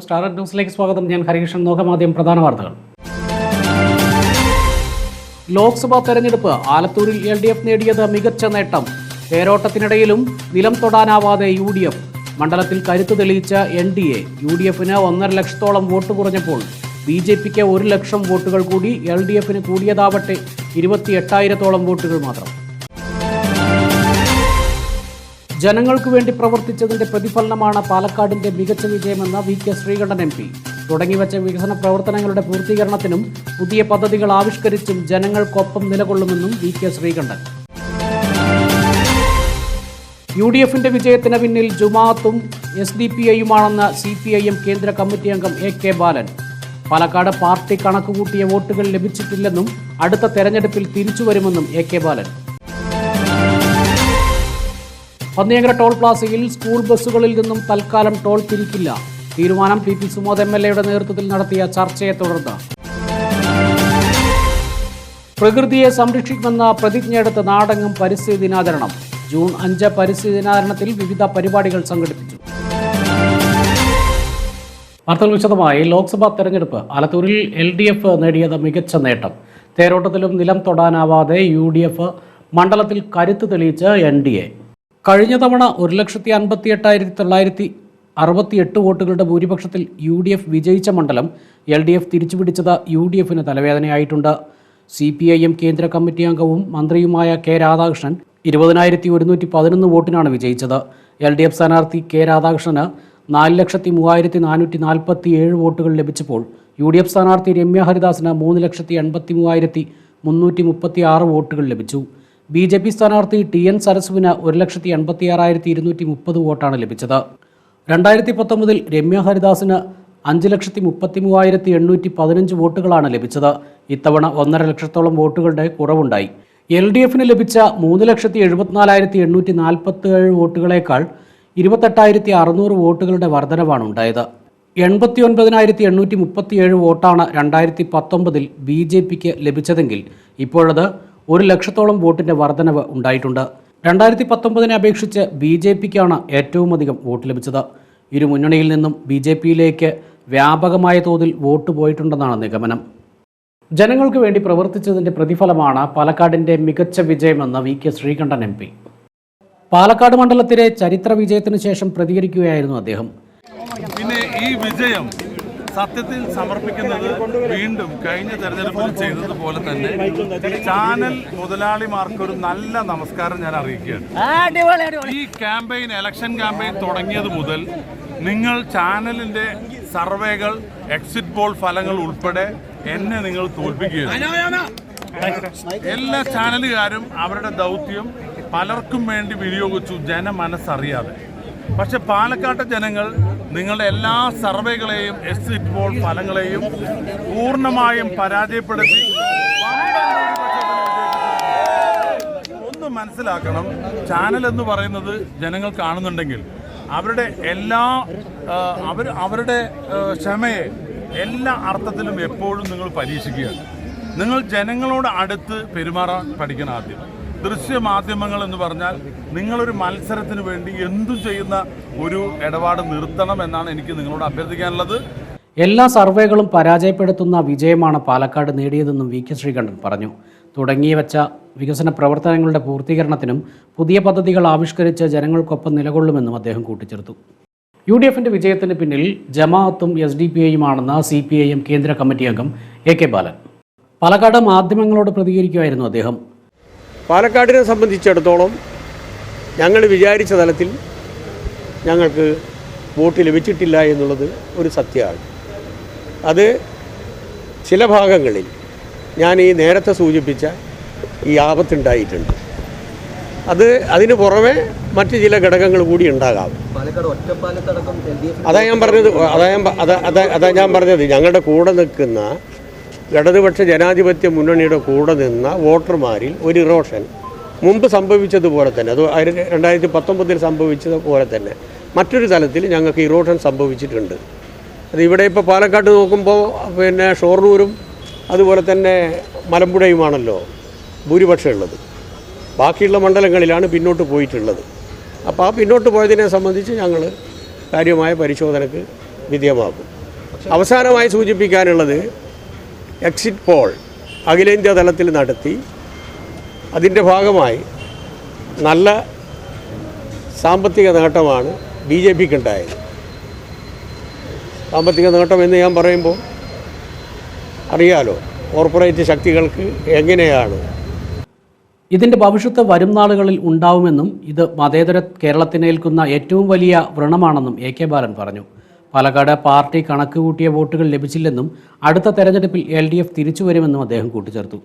നമസ്കാരം സ്റ്റാർ ന്യൂസിലേക്ക് സ്വാഗതം. ഞാൻ ഹരികൃഷ്ണൻ. നോക്കമാദ്യം പ്രധാന വാർത്തകൾ. ലോക്സഭാ തെരഞ്ഞെടുപ്പ് ആലത്തൂരിൽ എൽ ഡി എഫ് നേടിയത് മികച്ച നേട്ടം. തേരോട്ടത്തിനിടയിലും നിലം തൊടാനാവാതെ യു ഡി എഫ്. മണ്ഡലത്തിൽ കരുത്ത് തെളിയിച്ച N D A U D എഫിന് ഒന്നര ലക്ഷത്തോളം വോട്ട് കുറഞ്ഞപ്പോൾ ബി ജെ പിക്ക് ഒരു ലക്ഷം വോട്ടുകൾ കൂടി എൽ ഡി എഫിന് കൂടിയതാവട്ടെ ഇരുപത്തി എട്ടായിരത്തോളം വോട്ടുകൾ മാത്രം. ജനങ്ങൾക്ക് വേണ്ടി പ്രവർത്തിച്ചതിന്റെ പ്രതിഫലനമാണ് പാലക്കാടിന്റെ മികച്ച വിജയമെന്ന് V K Sreekandan M P. തുടങ്ങിവച്ച വികസന പ്രവർത്തനങ്ങളുടെ പൂർത്തീകരണത്തിനും പുതിയ പദ്ധതികൾ ആവിഷ്കരിച്ചും ജനങ്ങൾക്കൊപ്പം നിലകൊള്ളുമെന്നും V K Sreekandan. U D എഫിന്റെ വിജയത്തിന് പിന്നിൽ ജുമാഅത്തും എസ് ഡി പി ഐയുമാണെന്ന് സി പി ഐ എം കേന്ദ്ര കമ്മിറ്റി അംഗം A K Balan. Palakkad party കണക്കുകൂട്ടിയ വോട്ടുകൾ ലഭിച്ചിട്ടില്ലെന്നും അടുത്ത തെരഞ്ഞെടുപ്പിൽ തിരിച്ചുവരുമെന്നും A K Balan. Panniyankara toll പ്ലാസയിൽ സ്കൂൾ ബസ്സുകളിൽ നിന്നും തൽക്കാലം ടോൾ പിരിക്കില്ല. തീരുമാനം P P Sumod M L എയുടെ നേതൃത്വത്തിൽ നടത്തിയ ചർച്ചയെ തുടർന്ന്. പ്രകൃതിയെ സംരക്ഷിക്കുമെന്ന പ്രതിജ്ഞയെടുത്ത് നാടെങ്ങും പരിസ്ഥിതി ദിനാചരണം. ജൂൺ അഞ്ച് പരിസ്ഥിതി ദിനാചരണത്തിൽ വിവിധ പരിപാടികൾ സംഘടിപ്പിച്ചു. വാർത്തകൾ വിശദമായി. ലോക്സഭാ തെരഞ്ഞെടുപ്പ്. ആലത്തൂരിൽ എൽ ഡി എഫ് നേടിയത് മികച്ച നേട്ടം. തേരോട്ടത്തിലും നിലം തൊടാനാവാതെ യു ഡി എഫ് മണ്ഡലത്തിൽ കരുത്ത് തെളിയിച്ച് എൻ ഡി എ. കഴിഞ്ഞ തവണ ഒരു ലക്ഷത്തി അൻപത്തി എട്ടായിരത്തി തൊള്ളായിരത്തി അറുപത്തി എട്ട് വോട്ടുകളുടെ ഭൂരിപക്ഷത്തിൽ യു ഡി എഫ് വിജയിച്ച മണ്ഡലം എൽ ഡി എഫ് തിരിച്ചുപിടിച്ചത് യു ഡി എഫിന് തലവേദനയായിട്ടുണ്ട്. സി പി ഐ എം കേന്ദ്ര കമ്മിറ്റി അംഗവും മന്ത്രിയുമായ കെ രാധാകൃഷ്ണൻ ഇരുപതിനായിരത്തി ഒരുന്നൂറ്റി പതിനൊന്ന് വോട്ടിനാണ് വിജയിച്ചത്. എൽ ഡി എഫ് സ്ഥാനാർത്ഥി കെ രാധാകൃഷ്ണന് നാല് ലക്ഷത്തി മൂവായിരത്തി നാനൂറ്റി നാൽപ്പത്തി ഏഴ് വോട്ടുകൾ ലഭിച്ചപ്പോൾ യു ഡി എഫ് സ്ഥാനാർത്ഥി രമ്യ ഹരിദാസിന് മൂന്ന് ലക്ഷത്തി എൺപത്തി മൂവായിരത്തി മുന്നൂറ്റി മുപ്പത്തി ആറ് വോട്ടുകൾ ലഭിച്ചു. ബി ജെ പി സ്ഥാനാർത്ഥി ടി എൻ സരസുവിന് ഒരു ലക്ഷത്തി എൺപത്തി ആറായിരത്തി ഇരുന്നൂറ്റി മുപ്പത് വോട്ടാണ് ലഭിച്ചത്. രണ്ടായിരത്തി പത്തൊമ്പതിൽ രമ്യ ഹരിദാസിന് അഞ്ച് ലക്ഷത്തി മുപ്പത്തി മൂവായിരത്തി എണ്ണൂറ്റി പതിനഞ്ച് വോട്ടുകളാണ് ലഭിച്ചത്. ഇത്തവണ ഒന്നര ലക്ഷത്തോളം വോട്ടുകളുടെ കുറവുണ്ടായി. എൽ ഡി എഫിന് ലഭിച്ച മൂന്ന് ലക്ഷത്തി എഴുപത്തിനാലായിരത്തി എണ്ണൂറ്റി നാൽപ്പത്തി ഏഴ് വോട്ടുകളേക്കാൾ ഇരുപത്തെട്ടായിരത്തി അറുന്നൂറ് വോട്ടുകളുടെ വർധനവാണ് ഉണ്ടായത്. എൺപത്തി ഒൻപതിനായിരത്തി എണ്ണൂറ്റി മുപ്പത്തിയേഴ് വോട്ടാണ് രണ്ടായിരത്തി പത്തൊമ്പതിൽ ബി ജെ പിക്ക് ലഭിച്ചതെങ്കിൽ ഇപ്പോഴത് ഒരു ലക്ഷത്തോളം വോട്ടിന്റെ വർധനവ് ഉണ്ടായിട്ടുണ്ട്. രണ്ടായിരത്തി പത്തൊമ്പതിനെ അപേക്ഷിച്ച് ബി ജെ പിക്കാണ് ഏറ്റവും അധികം വോട്ട് ലഭിച്ചത്. ഇരു മുന്നണിയിൽ നിന്നും ബി ജെ പിയിലേക്ക് വ്യാപകമായ തോതിൽ വോട്ട് പോയിട്ടുണ്ടെന്നാണ് നിഗമനം. ജനങ്ങൾക്ക് വേണ്ടി പ്രവർത്തിച്ചതിന്റെ പ്രതിഫലമാണ് പാലക്കാടിന്റെ മികച്ച വിജയമെന്ന് V K Sreekandan M P. Palakkad മണ്ഡലത്തിലെ ചരിത്ര വിജയത്തിന് ശേഷം പ്രതികരിക്കുകയായിരുന്നു അദ്ദേഹം. പിന്നെ ഈ വിജയം സത്യത്തിൽ സമർപ്പിക്കുന്നത് വീണ്ടും കഴിഞ്ഞ തെരഞ്ഞെടുപ്പിൽ ചെയ്തതുപോലെ തന്നെ ചാനൽ മുതലാളിമാർക്കൊരു നല്ല നമസ്കാരം ഞാൻ അറിയിക്കുകയാണ്. ഈ ക്യാമ്പയിൻ ഇലക്ഷൻ ക്യാമ്പയിൻ തുടങ്ങിയത് മുതൽ നിങ്ങൾ ചാനലിന്റെ സർവേകൾ എക്സിറ്റ് പോൾ ഫലങ്ങൾ ഉൾപ്പെടെ എന്നെ നിങ്ങൾ തോൽപ്പിക്കുകയാണ്. എല്ലാ ചാനലുകാരും അവരുടെ ദൗത്യം പലർക്കും വേണ്ടി വിനിയോഗിച്ചു ജനമനസ്സറിയാതെ. പക്ഷെ പാലക്കാട്ടെ ജനങ്ങൾ നിങ്ങളുടെ എല്ലാ സർവേകളെയും എക്സിറ്റ് പോൾ ഫലങ്ങളെയും പൂർണമായും പരാജയപ്പെടുത്തി ഒന്ന് മനസ്സിലാക്കണം. ചാനൽ എന്ന് പറയുന്നത് ജനങ്ങൾ കാണുന്നുണ്ടെങ്കിൽ അവരുടെ എല്ലാ അവർ അവരുടെ ക്ഷമയെ എല്ലാ അർത്ഥത്തിലും എപ്പോഴും നിങ്ങൾ പരീക്ഷിക്കുക. നിങ്ങൾ ജനങ്ങളോട് അടുത്ത് പെരുമാറാൻ പഠിക്കണം ആദ്യം. ദൃശ്യമാധ്യമങ്ങൾ എന്ന് പറഞ്ഞാൽ നിങ്ങളൊരു മത്സരത്തിന് വേണ്ടി എന്തു ചെയ്യുന്ന ഒരു ഇടപാട് നിർത്തണം എന്നാണ് എനിക്ക് നിങ്ങളോട് അഭ്യർത്ഥിക്കാനുള്ളത്. എല്ലാ സർവേകളും പരാജയപ്പെടുത്തുന്ന വിജയമാണ് പാലക്കാട് നേടിയതെന്നും വി കെ ശ്രീകണ്ഠൻ പറഞ്ഞു. തുടങ്ങി വെച്ച വികസന പ്രവർത്തനങ്ങളുടെ പൂർത്തീകരണത്തിനും പുതിയ പദ്ധതികൾ ആവിഷ്കരിച്ച് ജനങ്ങൾക്കൊപ്പം നിലകൊള്ളുമെന്നും അദ്ദേഹം കൂട്ടിച്ചേർത്തു. യു ഡി എഫിന്റെ വിജയത്തിന് പിന്നിൽ ജമാഅത്തും എസ് ഡി പി ഐയുമാണെന്ന് സി പി ഐ എം കേന്ദ്ര കമ്മിറ്റി അംഗം എ കെ ബാലൻ. പാലക്കാട് മാധ്യമങ്ങളോട് പ്രതികരിക്കുമായിരുന്നു അദ്ദേഹം. പാലക്കാടിനെ സംബന്ധിച്ചിടത്തോളം ഞങ്ങൾ വിചാരിച്ച തലത്തിൽ ഞങ്ങൾക്ക് വോട്ട് ലഭിച്ചിട്ടില്ല എന്നുള്ളത് ഒരു സത്യമാണ്. അത് ചില ഭാഗങ്ങളിൽ ഞാൻ ഈ നേരത്തെ സൂചിപ്പിച്ച ഈ ആപത്തുണ്ടായിട്ടുണ്ട്. അത് അതിന് പുറമെ മറ്റ് ചില ഘടകങ്ങൾ കൂടി ഉണ്ടാകാം. അതാ ഞാൻ പറഞ്ഞത് അതാ ഞാൻ അതാ അതാ ഞാൻ പറഞ്ഞത് ഞങ്ങളുടെ കൂടെ നിൽക്കുന്ന ഇടതുപക്ഷ ജനാധിപത്യ മുന്നണിയുടെ കൂടെ നിന്ന വോട്ടർമാരിൽ ഒരു ഇറോഷൻ മുമ്പ് സംഭവിച്ചതുപോലെ തന്നെ. അത് രണ്ടായിരത്തി പത്തൊമ്പതിൽ സംഭവിച്ചതുപോലെ തന്നെ. മറ്റൊരു തലത്തിൽ ഞങ്ങൾക്ക് ഇറോഷൻ സംഭവിച്ചിട്ടുണ്ട്. അത് ഇവിടെ ഇപ്പോൾ പാലക്കാട്ട് നോക്കുമ്പോൾ പിന്നെ ഷോർണൂരും അതുപോലെ തന്നെ മലമ്പുഴയുമാണല്ലോ ഭൂരിപക്ഷം ഉള്ളത് ബാക്കിയുള്ള മണ്ഡലങ്ങളിലാണ് പിന്നോട്ട് പോയിട്ടുള്ളത്. അപ്പോൾ ആ പിന്നോട്ട് പോയതിനെ സംബന്ധിച്ച് ഞങ്ങൾ കാര്യമായ പരിശോധനക്ക് വിധേയമാക്കും അവസാനമായി സൂചിപ്പിക്കാനുള്ളത് എക്സിറ്റ് പോൾ അഖിലേന്ത്യാ തലത്തിൽ നടത്തി. അതിന്റെ ഭാഗമായി നല്ല സാമ്പത്തിക നേട്ടമാണ് ബി ജെ പിക്ക് ഉണ്ടായത് സാമ്പത്തിക നേട്ടം എന്ന് ഞാൻ പറയുമ്പോൾ അറിയാലോ കോർപ്പറേറ്റ് ശക്തികൾക്ക് എങ്ങനെയാണ്? ഇതിന്റെ ഭവിഷ്യത്ത് വരും നാളുകളിൽ ഉണ്ടാവുമെന്നും ഇത് മതേതര കേരളത്തിനേൽക്കുന്ന ഏറ്റവും വലിയ വ്രണമാണെന്നും എ കെ ബാലൻ പറഞ്ഞു. പാലക്കാട് പാർട്ടി കണക്ക് കൂട്ടിയ വോട്ടുകൾ ലഭിച്ചില്ലെന്നും അടുത്ത തെരഞ്ഞെടുപ്പിൽ എൽ ഡി എഫ് തിരിച്ചുവരുമെന്നും അദ്ദേഹം കൂട്ടിച്ചേർത്തു.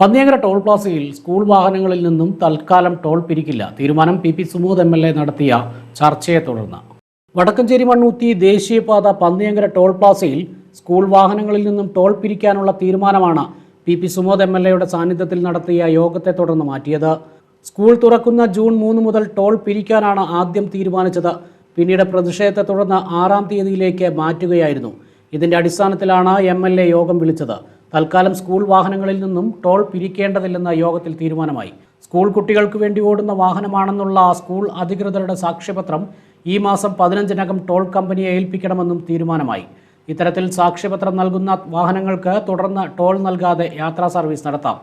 പന്നിയങ്കര ടോൾ പ്ലാസയിൽ സ്കൂൾ വാഹനങ്ങളിൽ നിന്നും തൽക്കാലം ടോൾ പിരിക്കില്ല. തീരുമാനം P P Sumod M L A നടത്തിയ ചർച്ചയെ തുടർന്ന്. വടക്കഞ്ചേരി മണ്ണൂത്തി ദേശീയപാത പന്നിയങ്കര ടോൾ പ്ലാസയിൽ സ്കൂൾ വാഹനങ്ങളിൽ നിന്നും ടോൾ പിരിക്കാനുള്ള തീരുമാനമാണ് P P Sumod M L എയുടെ സാന്നിധ്യത്തിൽ നടത്തിയ യോഗത്തെ തുടർന്ന് മാറ്റിയത്. സ്കൂൾ തുറക്കുന്ന ജൂൺ മൂന്ന് മുതൽ ടോൾ പിരിക്കാനാണ് ആദ്യം തീരുമാനിച്ചത്. പിന്നീട് പ്രതിഷേധത്തെ തുടർന്ന് ആറാം തീയതിയിലേക്ക് മാറ്റുകയായിരുന്നു. ഇതിന്റെ അടിസ്ഥാനത്തിലാണ് എം എൽ എ യോഗം വിളിച്ചത്. തൽക്കാലം സ്കൂൾ വാഹനങ്ങളിൽ നിന്നും ടോൾ പിരിക്കേണ്ടതില്ലെന്ന യോഗത്തിൽ തീരുമാനമായി. സ്കൂൾ കുട്ടികൾക്ക് വേണ്ടി ഓടുന്ന വാഹനമാണെന്നുള്ള സ്കൂൾ അധികൃതരുടെ സാക്ഷ്യപത്രം ഈ മാസം പതിനഞ്ചിനകം ടോൾ കമ്പനിയെ ഏൽപ്പിക്കണമെന്നും തീരുമാനമായി. ഇത്തരത്തിൽ സാക്ഷ്യപത്രം നൽകുന്ന വാഹനങ്ങൾക്ക് തുടർന്ന് ടോൾ നൽകാതെ യാത്രാ സർവീസ് നടത്താം.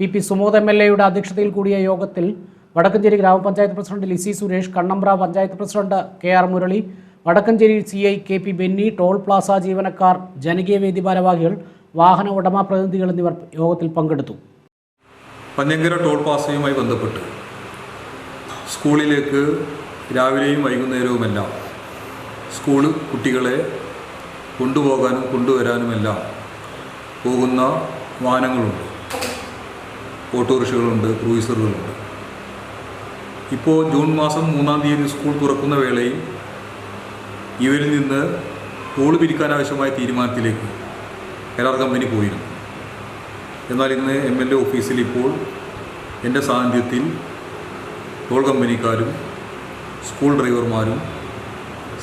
P P Sumod M L എയുടെ അധ്യക്ഷതയിൽ കൂടിയ യോഗത്തിൽ വടക്കഞ്ചേരി ഗ്രാമപഞ്ചായത്ത് president Lissy Suresh Kannambra panchayat president K R Murali Vadakkanchery C I K P Benny toll plaza ജീവനക്കാർ ജനകീയ വേദി ഭാരവാഹികൾ വാഹന ഉടമ പ്രതിനിധികൾ എന്നിവർ യോഗത്തിൽ പങ്കെടുത്തു. പഞ്ഞങ്കര ടോൾ പ്ലാസയുമായി ബന്ധപ്പെട്ട് സ്കൂളിലേക്ക് രാവിലെയും വൈകുന്നേരവുമെല്ലാം സ്കൂൾ കുട്ടികളെ കൊണ്ടുപോകാനും കൊണ്ടുവരാനുമെല്ലാം പോകുന്ന വാഹനങ്ങളുണ്ട്. ഓട്ടോറിക്ഷകളുണ്ട് ക്രൂയിസറുകളുണ്ട്. ഇപ്പോൾ ജൂൺ മാസം മൂന്നാം തീയതി സ്കൂൾ തുറക്കുന്ന വേളയിൽ ഇവരിൽ നിന്ന് ടോൾ പിരിക്കാനാവശ്യമായ തീരുമാനത്തിലേക്ക് കരാർ കമ്പനി പോയിരുന്നു. എന്നാൽ ഇന്ന് എം എൽ എ ഓഫീസിൽ ഇപ്പോൾ എന്റെ സാന്നിധ്യത്തിൽ ടോൾ കമ്പനിക്കാരും സ്കൂൾ ഡ്രൈവർമാരും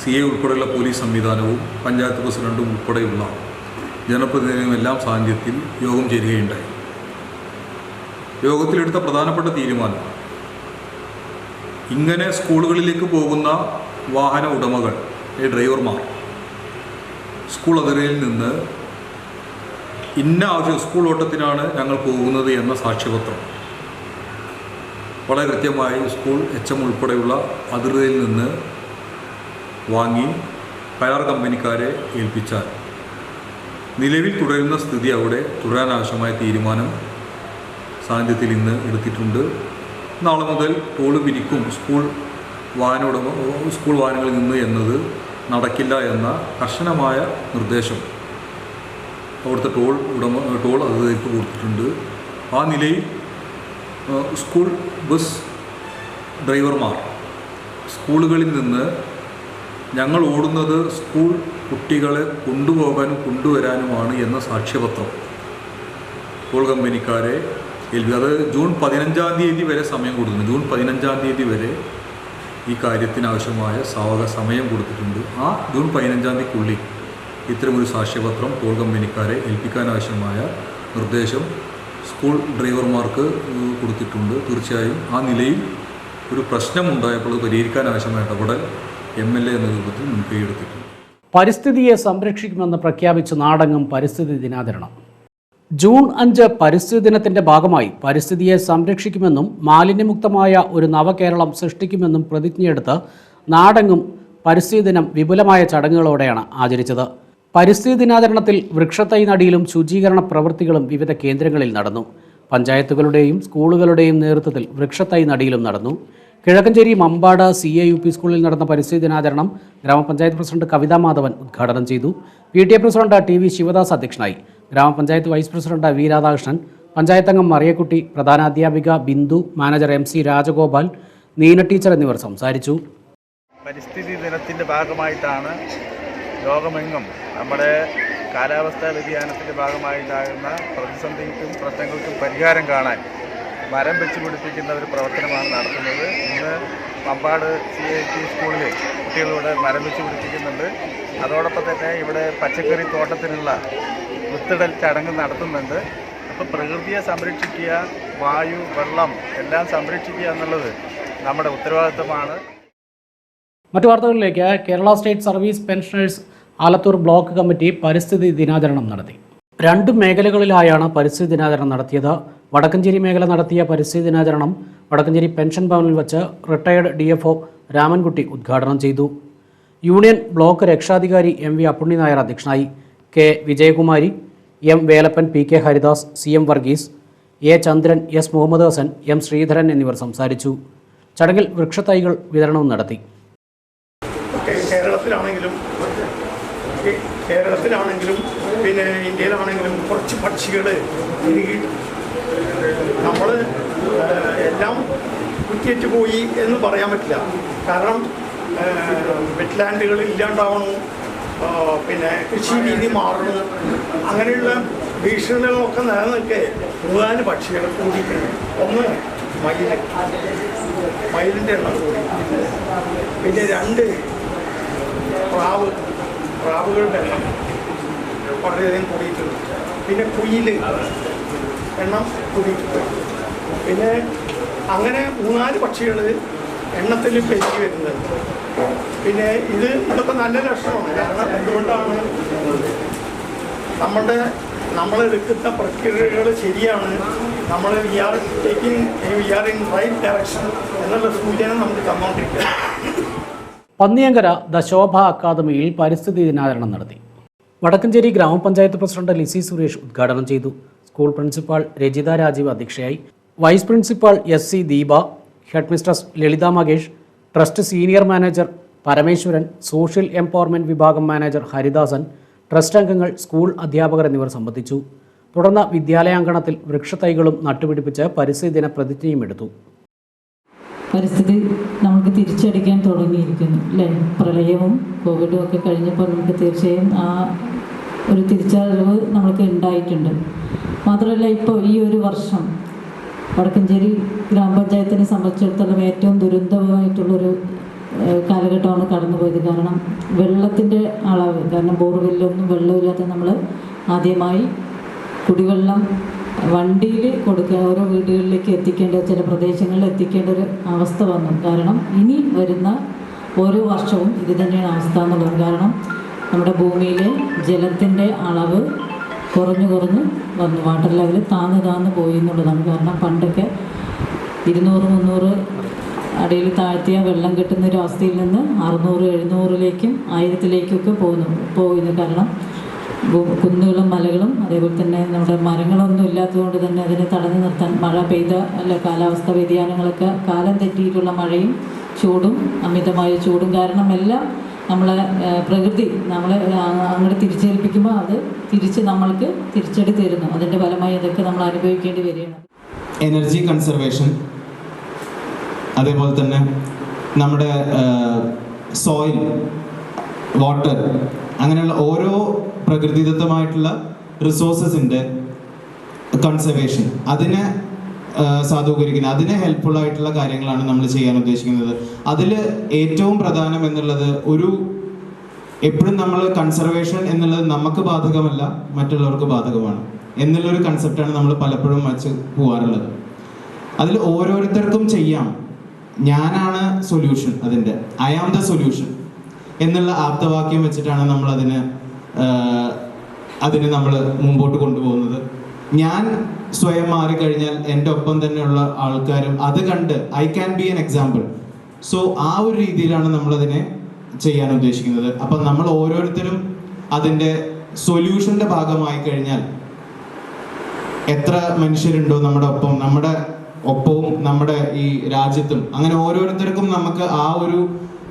സി എ ഉൾപ്പെടെയുള്ള പോലീസ് സംവിധാനവും പഞ്ചായത്ത് പ്രസിഡന്റും ഉൾപ്പെടെയുള്ള ജനപ്രതിനിധികളും എല്ലാം സാന്നിധ്യത്തിൽ യോഗം ചേരുകയുണ്ടായി. യോഗത്തിലെടുത്ത പ്രധാനപ്പെട്ട തീരുമാനം ഇങ്ങനെ സ്കൂളുകളിലേക്ക് പോകുന്ന വാഹന ഉടമകൾ ഈ ഡ്രൈവർമാർ സ്കൂൾ അതിരയിൽ നിന്ന് ഇന്ന ആവശ്യം സ്കൂൾ ഓട്ടത്തിനാണ് ഞങ്ങൾ പോകുന്നത് എന്ന സാക്ഷ്യപത്രം. വളരെ കൃത്യമായി സ്കൂൾ എച്ച് എം ഉൾപ്പെടെയുള്ള അതിർത്തിയിൽ നിന്ന് വാങ്ങി കരാർ കമ്പനിക്കാരെ ഏൽപ്പിച്ചാൽ. നിലവിൽ തുടരുന്ന സ്ഥിതി അവിടെ തുടരാനാവശ്യമായ തീരുമാനം സാന്നിധ്യത്തിൽ ഇന്ന് എടുത്തിട്ടുണ്ട്. നാളെ മുതൽ ടോൾ പിരിക്കും. സ്കൂൾ വാഹന ഉടമ സ്കൂൾ വാഹനങ്ങളിൽ നിന്ന് എന്നത് നടക്കില്ല എന്ന കർശനമായ നിർദ്ദേശം അവിടുത്തെ ടോൾ ഉടമ ടോൾ അതിഥിക്ക് കൊടുത്തിട്ടുണ്ട്. ആ നിലയിൽ സ്കൂൾ ബസ് ഡ്രൈവർമാർ സ്കൂളുകളിൽ നിന്ന് ഞങ്ങൾ ഓടുന്നത് സ്കൂൾ കുട്ടികളെ കൊണ്ടുപോകാനും കൊണ്ടുവരാനുമാണ് എന്ന സാക്ഷ്യപത്രം. ടോൾ കമ്പനിക്കാരെ അത് ജൂൺ പതിനഞ്ചാം തീയതി വരെ സമയം കൊടുക്കുന്നു. ജൂൺ പതിനഞ്ചാം തീയതി വരെ ഈ കാര്യത്തിനാവശ്യമായ സാവക സമയം കൊടുത്തിട്ടുണ്ട്. ആ ജൂൺ പതിനഞ്ചാം തീയതിക്കുള്ളിൽ ഇത്തരമൊരു സാക്ഷ്യപത്രം ടോൾ കമ്പനിക്കാരെ ഏൽപ്പിക്കാനാവശ്യമായ നിർദ്ദേശം സ്കൂൾ ഡ്രൈവർമാർക്ക് കൊടുത്തിട്ടുണ്ട്. തീർച്ചയായും ആ നിലയിൽ ഒരു പ്രശ്നമുണ്ടായപ്പോൾ അത് പരിഹരിക്കാനാവശ്യമായ ഇടപെടൽ എം എൽ എ എന്ന രൂപത്തിൽ മുൻകൈ എടുത്തിട്ടുണ്ട്. പരിസ്ഥിതിയെ സംരക്ഷിക്കുമെന്ന് പ്രഖ്യാപിച്ച നാടകം പരിസ്ഥിതി ദിനാചരണം. ജൂൺ അഞ്ച് പരിസ്ഥിതി ദിനത്തിന്റെ ഭാഗമായി പരിസ്ഥിതിയെ സംരക്ഷിക്കുമെന്നും മാലിന്യമുക്തമായ ഒരു നവകേരളം സൃഷ്ടിക്കുമെന്നും പ്രതിജ്ഞയെടുത്ത് നാടെങ്ങും പരിസ്ഥിതി ദിനം വിപുലമായ ചടങ്ങുകളോടെയാണ് ആചരിച്ചത്. പരിസ്ഥിതി ദിനാചരണത്തിൽ വൃക്ഷത്തൈ നടിയിലും ശുചീകരണ പ്രവൃത്തികളും വിവിധ കേന്ദ്രങ്ങളിൽ നടന്നു. പഞ്ചായത്തുകളുടെയും സ്കൂളുകളുടെയും നേതൃത്വത്തിൽ വൃക്ഷത്തൈ നടിയിലും നടന്നു. Kizhakkanchery Mampad C A U P സ്കൂളിൽ നടന്ന പരിസ്ഥിതി ദിനാചരണം ഗ്രാമപഞ്ചായത്ത് പ്രസിഡന്റ് കവിതാ മാധവൻ ഉദ്ഘാടനം ചെയ്തു. P T A president T V Sivadas അധ്യക്ഷനായി. ഗ്രാമപഞ്ചായത്ത് vice president V Radhakrishnan panchayat അംഗം Mariyakutty പ്രധാനാധ്യാപിക Bindu manager M C Rajagopal Neena teacher എന്നിവർ സംസാരിച്ചു. പരിസ്ഥിതി ദിനത്തിന്റെ ഭാഗമായിട്ടാണ് ലോകമെങ്ങും നമ്മുടെ കാലാവസ്ഥാ വ്യതിയാനത്തിന്റെ ഭാഗമായിട്ടുണ്ടാകുന്ന പ്രതിസന്ധിക്കും പ്രശ്നങ്ങൾക്കും പരിഹാരം കാണാൻ മരം വെച്ച് പിടിപ്പിക്കുന്ന ഒരു പ്രവർത്തനമാണ് നടത്തുന്നത്. ഇന്ന് പമ്പാട് സി ഐ ടി സ്കൂളിൽ കുട്ടികളിവിടെ മരം വെച്ച് പിടിപ്പിക്കുന്നുണ്ട്. അതോടൊപ്പം തന്നെ ഇവിടെ പച്ചക്കറി തോട്ടത്തിനുള്ള വിത്തിടൽ ചടങ്ങ് നടത്തുന്നുണ്ട്. അപ്പോൾ പ്രകൃതിയെ സംരക്ഷിക്കുക വായു വെള്ളം എല്ലാം സംരക്ഷിക്കുക എന്നുള്ളത് നമ്മുടെ ഉത്തരവാദിത്തമാണ് മറ്റു വാർത്തകളിലേക്ക് Kerala state service pensioners Alathur block committee പരിസ്ഥിതി ദിനാചരണം നടത്തി. രണ്ട് മേഖലകളിലായാണ് പരിസ്ഥിതി ദിനാചരണം നടത്തിയത്. വടക്കഞ്ചേരി മേഖല നടത്തിയ പരിസ്ഥിതി ദിനാചരണം വടക്കഞ്ചേരി പെൻഷൻ ഭവനിൽ വച്ച് retired D F O Ramankutty ഉദ്ഘാടനം ചെയ്തു. യൂണിയൻ ബ്ലോക്ക് രക്ഷാധികാരി എം വി അപ്പുണ്ണി നായർ അധ്യക്ഷനായി. K Vijayakumari M Velappan P K Haridas C M Varghese A Chandran S Muhammad Hasan M Sreedharan എന്നിവർ സംസാരിച്ചു. ചടങ്ങിൽ വൃക്ഷത്തൈകൾ വിതരണവും നടത്തി. കേരളത്തിലാണെങ്കിലും കേരളത്തിലാണെങ്കിലും പിന്നെ ഇന്ത്യയിലാണെങ്കിലും കുറച്ച് പക്ഷികൾ നമ്മൾ എല്ലാം കുറ്റിയേറ്റ് പോയി എന്ന് പറയാൻ പറ്റില്ല. കാരണം വെറ്റ്ലാൻഡുകൾ ഇല്ലാണ്ടാവണു പിന്നെ കൃഷി രീതി മാറണു അങ്ങനെയുള്ള ഭീഷണികളൊക്കെ നിലനിൽക്കെ മൂന്നാൽ പക്ഷികൾ കൂടിയിട്ടുണ്ട് ഒന്ന് മയിൽ. മയിലിന്റെ എണ്ണം കൂടി. പിന്നെ രണ്ട് പ്രാവ്. പ്രാവുകളുടെ എണ്ണം വളരെയധികം കൂടിയിട്ടുണ്ട്. പിന്നെ കുയിൽ. എണ്ണം കൂടിയിട്ടുണ്ട്. പിന്നെ അങ്ങനെ മൂന്നാൽ പക്ഷികൾ എണ്ണത്തിൽ പെരുകി വരുന്നുണ്ട്. പിന്നെ ഇത് ഇതൊക്കെ നല്ല ലക്ഷണമാണ് കാരണം എന്തുകൊണ്ടാണ്? നമ്മുടെ നമ്മൾ എടുക്കുന്ന പ്രക്രിയകൾ ശരിയാണ്. നമ്മൾ we are taking we are in right direction എന്നുള്ള സൂചന നമുക്ക് തന്നുകൊണ്ടിരിക്കുക പന്നിയങ്കര ദശോഭ അക്കാദമിയിൽ പരിസ്ഥിതി ദിനാചരണം നടത്തി. വടക്കഞ്ചേരി ഗ്രാമപഞ്ചായത്ത് പ്രസിഡന്റ് ലിസി സുരേഷ് ഉദ്ഘാടനം ചെയ്തു. സ്കൂൾ പ്രിൻസിപ്പാൾ രജിത രാജീവ് അധ്യക്ഷയായി. Vice principal S C Deepa headmistress Lalitha Makesh trust senior manager Parameswaran social empowerment വിഭാഗം മാനേജർ ഹരിദാസൻ ട്രസ്റ്റ് അംഗങ്ങൾ സ്കൂൾ അധ്യാപകർ എന്നിവർ സംബന്ധിച്ചു. തുടർന്ന് വിദ്യാലയാങ്കണത്തിൽ വൃക്ഷത്തൈകളും നട്ടുപിടിപ്പിച്ച് പരിസ്ഥിതി ദിന പ്രതിജ്ഞയും എടുത്തു. പരിസ്ഥിതി നമുക്ക് തിരിച്ചടിക്കാൻ തുടങ്ങിയിരിക്കുന്നു അല്ലേ? പ്രളയവും കോവിഡും ഒക്കെ കഴിഞ്ഞപ്പോൾ നമുക്ക് തീർച്ചയായും ആ ഒരു തിരിച്ചറിവ് നമ്മൾക്ക് ഉണ്ടായിട്ടുണ്ട്. മാത്രമല്ല ഇപ്പോൾ ഈ ഒരു വർഷം വടക്കഞ്ചേരി ഗ്രാമപഞ്ചായത്തിനെ സംബന്ധിച്ചിടത്തോളം ഏറ്റവും ദുരന്തമായിട്ടുള്ളൊരു കാലഘട്ടമാണ് കടന്നുപോയത്. കാരണം വെള്ളത്തിന്റെ അളവ് കാരണം ബോർവെല്ലൊന്നും വെള്ളമില്ലാത്ത നമ്മൾ ആദ്യമായി കുടിവെള്ളം വണ്ടിയിൽ കൊടുക്കുക ഓരോ വീടുകളിലേക്ക് എത്തിക്കേണ്ട ചില പ്രദേശങ്ങളിൽ എത്തിക്കേണ്ട ഒരു അവസ്ഥ വന്നു. കാരണം ഇനി വരുന്ന ഓരോ വർഷവും ഇത് തന്നെയാണ് അവസ്ഥ എന്നുള്ളത്. കാരണം നമ്മുടെ ഭൂമിയിലെ ജലത്തിന്റെ അളവ് കുറഞ്ഞു കുറഞ്ഞ് വന്നു. വാട്ടർ ലെവൽ താന്ന് താന്ന് പോയി എന്നുള്ളതാണ് കാരണം പണ്ടൊക്കെ ഇരുന്നൂറ് മുന്നൂറ് അടിയിൽ താഴ്ത്തിയ വെള്ളം കിട്ടുന്ന ഒരു അവസ്ഥയിൽ നിന്ന് അറുന്നൂറ് എഴുന്നൂറിലേക്കും ആയിരത്തിലേക്കൊക്കെ പോകുന്നു പോകുന്നു. കാരണം കുന്നുകളും മലകളും അതേപോലെ തന്നെ നമ്മുടെ മരങ്ങളൊന്നും ഇല്ലാത്തതുകൊണ്ട് തന്നെ അതിനെ തടഞ്ഞു നിർത്താൻ മഴ പെയ്ത അല്ല കാലാവസ്ഥ വ്യതിയാനങ്ങളൊക്കെ കാലം തെറ്റിയിട്ടുള്ള മഴയും ചൂടും അമിതമായ ചൂടും കാരണം എല്ലാം നമ്മളെ പ്രകൃതി നമ്മളെ അങ്ങനെ തിരിച്ചേൽപ്പിക്കുമ്പോൾ അത് തിരിച്ച് നമ്മൾക്ക് തിരിച്ചടി തരുന്നു. അതിന്റെ ഫലമായി ഇതൊക്കെ നമ്മൾ അനുഭവിക്കേണ്ടി വരികയാണ്. എനർജി കൺസർവേഷൻ അതേപോലെ തന്നെ നമ്മുടെ സോയിൽ വാട്ടർ അങ്ങനെയുള്ള ഓരോ പ്രകൃതിദത്തമായിട്ടുള്ള റിസോഴ്സസിന്റെ കൺസർവേഷൻ അതിനെ അതിനെ അതിന് ഹെൽപ്ഫുൾ ആയിട്ടുള്ള കാര്യങ്ങളാണ് നമ്മൾ ചെയ്യാൻ ഉദ്ദേശിക്കുന്നത്. അതിൽ ഏറ്റവും പ്രധാനം എന്നുള്ളത് ഒരു എപ്പോഴും നമ്മൾ കൺസർവേഷൻ എന്നുള്ളത് നമുക്ക് ബാധകമല്ല മറ്റുള്ളവർക്ക് ബാധകമാണ് എന്നുള്ളൊരു കൺസെപ്റ്റാണ് നമ്മൾ പലപ്പോഴും വച്ച് പോകാറുള്ളത് അതിൽ ഓരോരുത്തർക്കും ചെയ്യാം. ഞാനാണ് സൊല്യൂഷൻ അതിന്റെ ഐ ആം ദ സൊല്യൂഷൻ എന്നുള്ള ആപ്തവാക്യം വെച്ചിട്ടാണ് നമ്മൾ അതിന് അതിന് നമ്മൾ മുമ്പോട്ട് കൊണ്ടുപോകുന്നത്. ഞാൻ സ്വയം മാറിക്കഴിഞ്ഞാൽ എന്റെ ഒപ്പം തന്നെയുള്ള ആൾക്കാരും അത് കണ്ട് I can be an example so ആ ഒരു രീതിയിലാണ് നമ്മളതിനെ ചെയ്യാൻ ഉദ്ദേശിക്കുന്നത്. അപ്പം നമ്മൾ ഓരോരുത്തരും അതിന്റെ സൊല്യൂഷന്റെ ഭാഗമായി കഴിഞ്ഞാൽ എത്ര മനുഷ്യരുണ്ടോ നമ്മുടെ ഒപ്പം നമ്മുടെ ഒപ്പവും നമ്മുടെ ഈ രാജ്യത്തും. അങ്ങനെ ഓരോരുത്തർക്കും നമുക്ക് ആ ഒരു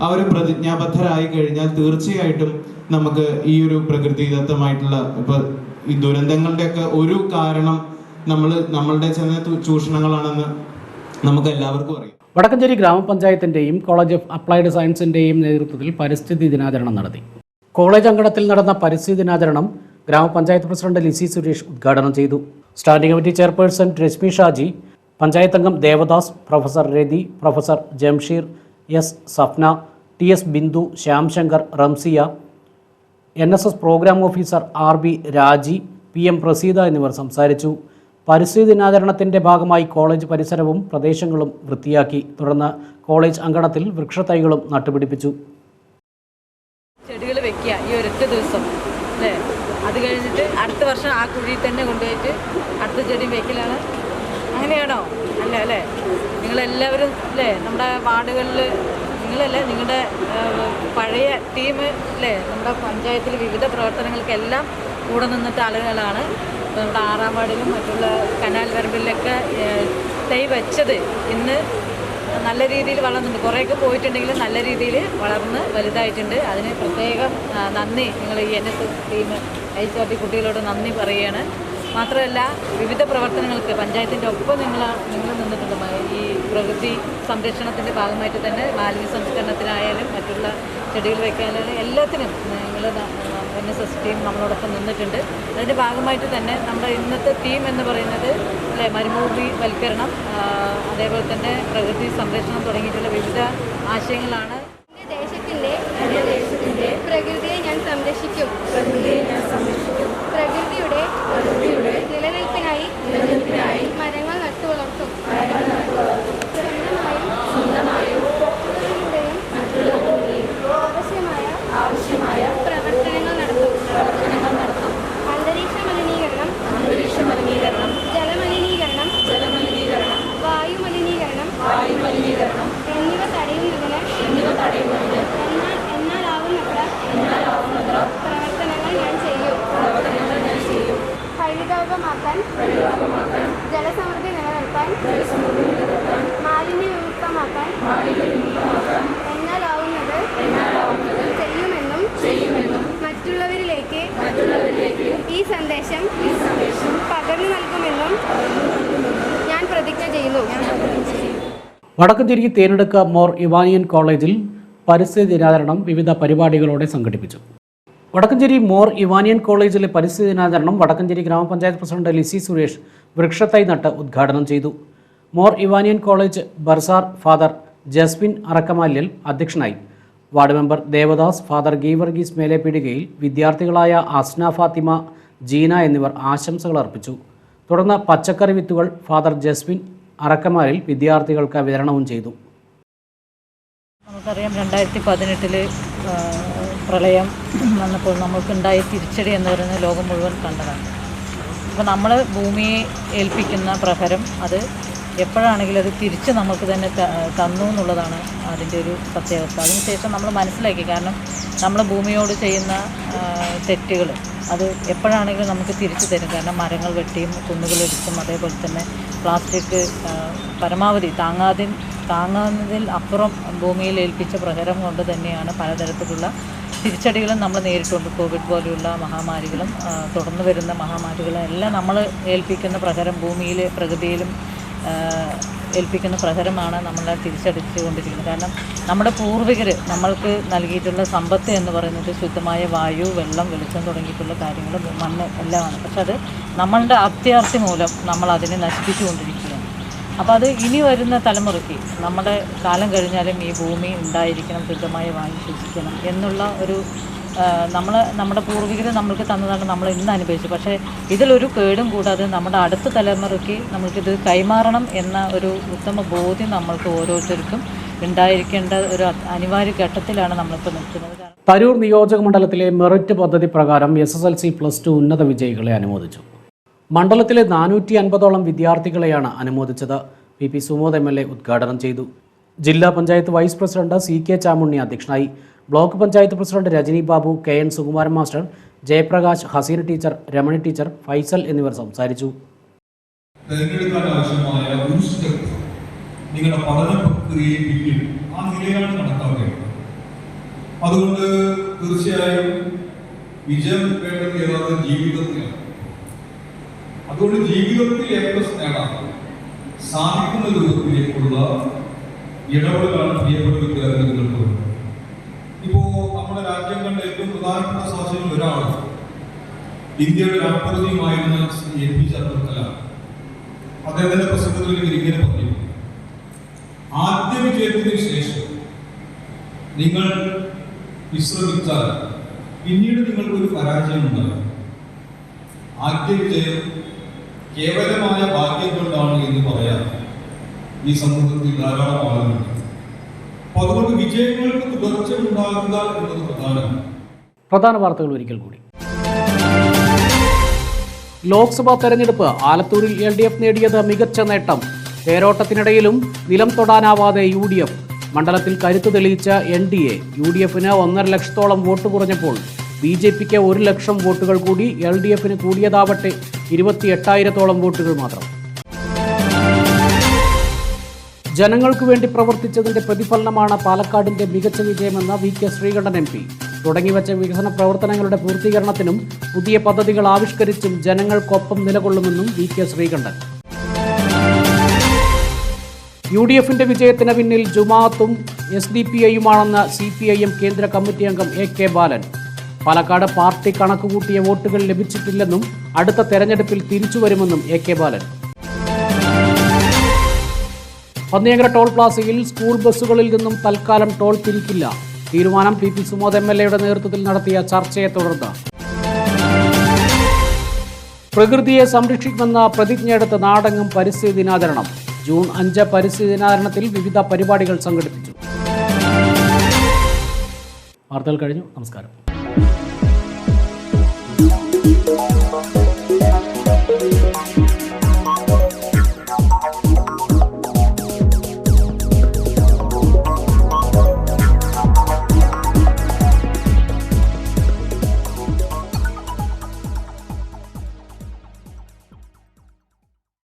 ആ ഒരു പ്രതിജ്ഞാബദ്ധരായി കഴിഞ്ഞാൽ തീർച്ചയായിട്ടും നമുക്ക് ഈ ഒരു പ്രകൃതിദത്തമായിട്ടുള്ള ഇപ്പൊ ഈ ദുരന്തങ്ങളുടെയൊക്കെ ഒരു കാരണം നമ്മൾ നമ്മളുടെ തു- ചൂഷണങ്ങളാണെന്ന് നമുക്ക് എല്ലാവർക്കും അറിയാം. വടക്കഞ്ചേരി ഗ്രാമപഞ്ചായത്തിന്റെയും കോളേജ് ഓഫ് അപ്ലൈഡ് സയൻസിന്റെയും നേതൃത്വത്തിൽ പരിസ്ഥിതി ദിനാചരണം നടത്തി. കോളേജ് അങ്കണത്തിൽ നടന്ന പരിസ്ഥിതി ദിനാചരണം ഗ്രാമപഞ്ചായത്ത് പ്രസിഡന്റ് ലിസി സുരേഷ് ഉദ്ഘാടനം ചെയ്തു. Standing committee chairperson Rashmi Shaji panchayat അംഗം Devadas professor Rathi professor Jamsheer S Safna T S Bindu Shyamshankar Ramsiya N S S programme officer R B Raji P M Praseetha എന്നിവർ സംസാരിച്ചു. പരിസ്ഥിതി ദിനാചരണത്തിന്റെ ഭാഗമായി കോളേജ് പരിസരവും പ്രദേശങ്ങളും വൃത്തിയാക്കി. തുടർന്ന് കോളേജ് അങ്കണത്തിൽ വൃക്ഷത്തൈകളും നട്ടുപിടിപ്പിച്ചു. ചെടികൾ വെക്കുക ഈ ഒരൊറ്റ ദിവസം. അല്ലേ? അത് കഴിഞ്ഞിട്ട് അടുത്ത വർഷം ആ കുഴിയിൽ തന്നെ കൊണ്ടുപോയിട്ട് അടുത്ത ചെടി വെക്കലാണ്. അങ്ങനെയാണോ? അല്ല അല്ലേ? നിങ്ങളെല്ലാവരും അല്ലേ? നമ്മുടെ വാർഡുകളിൽ നിങ്ങളല്ലേ? നിങ്ങളുടെ പഴയ ടീം അല്ലേ? നമ്മുടെ പഞ്ചായത്തിൽ വിവിധ പ്രവർത്തനങ്ങൾക്കെല്ലാം കൂടെ നിന്നിട്ട് ആളുകളാണ്. നമ്മുടെ ആറാം വാർഡിലും മറ്റുള്ള കനാൽ വരമ്പിലൊക്കെ തൈ വെച്ചത് ഇന്ന് നല്ല രീതിയിൽ വളർന്നുണ്ട്. കുറേയൊക്കെ പോയിട്ടുണ്ടെങ്കിലും നല്ല രീതിയിൽ വളർന്ന് വലുതായിട്ടുണ്ട്. അതിന് പ്രത്യേകം നന്ദി. നിങ്ങൾ ഈ N S S team H R T കുട്ടികളോട് നന്ദി പറയുകയാണ്. മാത്രമല്ല വിവിധ പ്രവർത്തനങ്ങൾക്ക് പഞ്ചായത്തിന്റെ ഒപ്പം നിങ്ങൾ നിങ്ങൾ നിന്നിട്ടുണ്ട്. ഈ പ്രകൃതി സംരക്ഷണത്തിന്റെ ഭാഗമായിട്ട് തന്നെ മാലിന്യ സംസ്കരണത്തിനായാലും മറ്റുള്ള ചെടികൾ വയ്ക്കാനായാലും എല്ലാത്തിനും നിങ്ങൾ എൻ എസ് എസ് ടീം നമ്മളോടൊപ്പം നിന്നിട്ടുണ്ട്. അതിന്റെ ഭാഗമായിട്ട് തന്നെ നമ്മുടെ ഇന്നത്തെ ടീം എന്ന് പറയുന്നത് അല്ലെ മരുഭൂമി വൽക്കരണം അതേപോലെ തന്നെ പ്രകൃതി സംരക്ഷണം തുടങ്ങിയിട്ടുള്ള വിവിധ ആശയങ്ങളാണ്. ദേശത്തിന്റെ പ്രകൃതിയെ ഞാൻ സംരക്ഷിക്കും. പ്രകൃതിയെ സന്ദേശം പകർന്നു നൽകുമെന്നും ഞാൻ പ്രതിജ്ഞ ചെയ്യുന്നു. വടക്കഞ്ചേരി തേനെടുക്ക മോർ ഇവാനിയൻ കോളേജിൽ പരിസ്ഥിതി ദിനാചരണം വിവിധ പരിപാടികളോടെ സംഘടിപ്പിച്ചു. വടക്കഞ്ചേരി മോർ ഇവാനിയൻ കോളേജിലെ പരിസ്ഥിതി ദിനാചരണം വടക്കഞ്ചേരി ഗ്രാമപഞ്ചായത്ത് പ്രസിഡന്റ് ലിസി സുരേഷ് വൃക്ഷത്തൈ നട്ട് ഉദ്ഘാടനം ചെയ്തു. Mar Ivanian college bursar father Jasmin Arakkamalyil അധ്യക്ഷനായി. Ward member Devadas father Geevarghese Melepeedikayil വിദ്യാർത്ഥികളായ Asna Fathima Jeena എന്നിവർ ആശംസകൾ അർപ്പിച്ചു. തുടർന്ന് പച്ചക്കറി വിത്തുകൾ ഫാദർ ജസ്മിൻ അറക്കമാലിൽ വിദ്യാർത്ഥികൾക്ക് വിതരണവും ചെയ്തു. നമുക്കറിയാം രണ്ടായിരത്തി പതിനെട്ടിൽ പ്രളയം വന്നപ്പോൾ നമുക്കുണ്ടായ തിരിച്ചടി എന്ന് പറയുന്നത് ലോകം മുഴുവൻ കണ്ടതാണ്. അപ്പോൾ നമ്മൾ ഭൂമിയെ ഏൽപ്പിക്കുന്ന പ്രഹരം അത് എപ്പോഴാണെങ്കിലും അത് തിരിച്ച് നമുക്ക് തന്നെ തന്നു എന്നുള്ളതാണ് അതിന്റെ ഒരു പ്രത്യേകത. അതിനുശേഷം നമ്മൾ മനസ്സിലാക്കി കാരണം നമ്മൾ ഭൂമിയോട് ചെയ്യുന്ന തെറ്റുകൾ അത് എപ്പോഴാണെങ്കിലും നമുക്ക് തിരിച്ചു തരും. കാരണം മരങ്ങൾ വെട്ടിയും കുന്നുകളിടിച്ചും അതേപോലെ തന്നെ പ്ലാസ്റ്റിക് പരമാവധി താങ്ങാതി താങ്ങാവുന്നതിൽ അപ്പുറം ഭൂമിയിൽ ഏൽപ്പിച്ച പ്രഹരം കൊണ്ട് തന്നെയാണ് പലതരത്തിലുള്ള തിരിച്ചടികളും നമ്മൾ നേരിട്ടുണ്ട്. കോവിഡ് പോലെയുള്ള മഹാമാരികളും തുടർന്നു തുടർന്ന് വരുന്ന മഹാമാരികളും എല്ലാം നമ്മൾ ഏൽപ്പിക്കുന്ന പ്രഹരം ഭൂമിയിൽ പ്രകൃതിയിലും ഏൽപ്പിക്കുന്ന പ്രഹരമാണ് നമ്മളെ തിരിച്ചടിച്ചുകൊണ്ടിരിക്കുന്നത് കാരണം നമ്മുടെ പൂർവികർ നമ്മൾക്ക് നൽകിയിട്ടുള്ള സമ്പത്ത് എന്ന് പറയുന്നത് ശുദ്ധമായ വായു വെള്ളം വെളിച്ചം തുടങ്ങിയിട്ടുള്ള കാര്യങ്ങൾ മണ്ണ് എല്ലാമാണ്. പക്ഷെ അത് നമ്മളുടെ അത്യാർത്തി മൂലം നമ്മൾ അതിനെ നശിപ്പിച്ചുകൊണ്ടിരിക്കുകയാണ്. അപ്പോൾ അത് ഇനി വരുന്ന തലമുറയ്ക്ക് നമ്മുടെ കാലം കഴിഞ്ഞാലും ഈ ഭൂമി ഉണ്ടായിരിക്കണം ശുദ്ധമായ വായു ശ്വസിക്കണം എന്നുള്ള ഒരു നമ്മൾ നമ്മുടെ പൂർവികർ നമ്മൾക്ക് തന്നതാണ് നമ്മൾ ഇന്ന് അനുഭവിച്ചു പക്ഷേ ഇതിലൊരു കേടും കൂടാതെ നമ്മുടെ അടുത്ത തലമുറയ്ക്ക് നമ്മൾക്കിത് കൈമാറണം എന്ന ഒരു ഉത്തമ ബോധ്യം നമ്മൾക്ക് ഓരോരുത്തർക്കും ഉണ്ടായിരിക്കേണ്ട ഒരു അനിവാര്യ ഘട്ടത്തിലാണ് നമ്മളിപ്പോൾ നിൽക്കുന്നത്. തരൂർ നിയോജക മണ്ഡലത്തിലെ മെറിറ്റ് പദ്ധതി പ്രകാരം S S L C plus two ഉന്നത വിജയികളെ അനുമോദിച്ചു. മണ്ഡലത്തിലെ നാനൂറ്റി അൻപതോളം വിദ്യാർത്ഥികളെയാണ് അനുമോദിച്ചത്. P P Sumod M L A ഉദ്ഘാടനം ചെയ്തു. ജില്ലാ panchayat vice president C K Chamunni അധ്യക്ഷനായി. Block panchayat president Rajani Babu K N Sukumaran master Jayaprakash Haseer teacher Ramani teacher Faisal എന്നിവർ സംസാരിച്ചു. തെരഞ്ഞെടുക്കാൻ ആവശ്യമായ ഒരു സ്റ്റെപ്പ് നിങ്ങളുടെ പഠന പ്രക്രിയയെ പിന്നിൽ ആ നിലയാണ് കണക്കാക്കേണ്ടത് അതുകൊണ്ട് തീർച്ചയായും വിജയം വേണ്ടത് ഏതാണ്ട് ജീവിതത്തിലാണ്. അതുകൊണ്ട് ജീവിതത്തിൽ എ പ്ലസ് നേടാൻ സാധിക്കുന്ന രൂപത്തിലേക്കുള്ള ഇടപെടലാണ് പ്രിയപ്പെട്ട വിദ്യാർത്ഥികൾക്ക് ഇപ്പോ നമ്മുടെ രാജ്യം കണ്ട ഏറ്റവും പ്രധാനപ്പെട്ട സാഹചര്യം ഒരാൾ ഇന്ത്യയുടെ രാഷ്ട്രപതിയുമായിരുന്ന A P J Abdul Kalam അദ്ദേഹത്തിന്റെ പ്രസംഗത്തിൽ ഇങ്ങനെ പറഞ്ഞു ആദ്യ വിജയത്തിന് ശേഷം നിങ്ങൾ വിശ്രമിച്ചാൽ പിന്നീട് നിങ്ങൾക്ക് ഒരു പരാജയം ഉണ്ടാകും. ആദ്യ വിജയം കേവലമായ ഭാഗ്യം കൊണ്ടാണ് എന്ന് പറയാം. ഈ സമൂഹത്തിൽ ധാരാളം ആളുകളുണ്ട്. അപ്പൊ അതുകൊണ്ട് വിജയങ്ങൾക്ക് തുടർച്ച ഉണ്ടാകുക എന്നത് പ്രധാനമാണ് പ്രധാന വാർത്തകൾ ഒരിക്കൽ കൂടി. ലോക്സഭാ തെരഞ്ഞെടുപ്പ് ആലത്തൂരിൽ എൽ ഡി എഫ് നേടിയത് മികച്ച നേട്ടം. തേരോട്ടത്തിനിടയിലും നിലം തൊടാനാവാതെ യു ഡി എഫ് മണ്ഡലത്തിൽ കരുത്തു തെളിയിച്ച N D A U D എഫിന് ഒന്നര ലക്ഷത്തോളം വോട്ട് കുറഞ്ഞപ്പോൾ ബി ജെ പിക്ക് ഒരു ലക്ഷം വോട്ടുകൾ കൂടി എൽ ഡി എഫിന് കൂടിയതാവട്ടെ ഇരുപത്തി എട്ടായിരത്തോളം വോട്ടുകൾ മാത്രം. ജനങ്ങൾക്ക് വേണ്ടി പ്രവർത്തിച്ചതിന്റെ പ്രതിഫലനമാണ് പാലക്കാടിന്റെ മികച്ച വിജയമെന്ന V K Sreekandan M P. തുടങ്ങിവച്ച വികസന പ്രവർത്തനങ്ങളുടെ പൂർത്തീകരണത്തിനും പുതിയ പദ്ധതികൾ ആവിഷ്കരിച്ചും ജനങ്ങൾക്കൊപ്പം നിലകൊള്ളുമെന്നും V K Sreekandan. U D എഫിന്റെ വിജയത്തിന് പിന്നിൽ ജുമാത്തും എസ് ഡി പി ഐയുമാണെന്ന് സി പി ഐ എം കേന്ദ്ര കമ്മിറ്റി അംഗം A K Balan. Palakkad party കണക്കുകൂട്ടിയ വോട്ടുകൾ ലഭിച്ചിട്ടില്ലെന്നും അടുത്ത തെരഞ്ഞെടുപ്പിൽ തിരിച്ചുവരുമെന്നും A K Balan. Panniyankara toll പ്ലാസയിൽ school ബസ്സുകളിൽ നിന്നും തൽക്കാലം ടോൾ പിരിക്കില്ല. തീരുമാനം P P Sumod M L എയുടെ നേതൃത്വത്തിൽ നടത്തിയ ചർച്ചയെ തുടർന്ന്. പ്രകൃതിയെ സംരക്ഷിക്കുമെന്ന പ്രതിജ്ഞയെടുത്ത് നാടെങ്ങും പരിസ്ഥിതി ദിനാചരണം. ജൂൺ അഞ്ച് പരിസ്ഥിതി ദിനാചരണത്തിൽ വിവിധ പരിപാടികൾ സംഘടിപ്പിച്ചു. വാർത്തകൾ കഴിഞ്ഞു. നമസ്കാരം.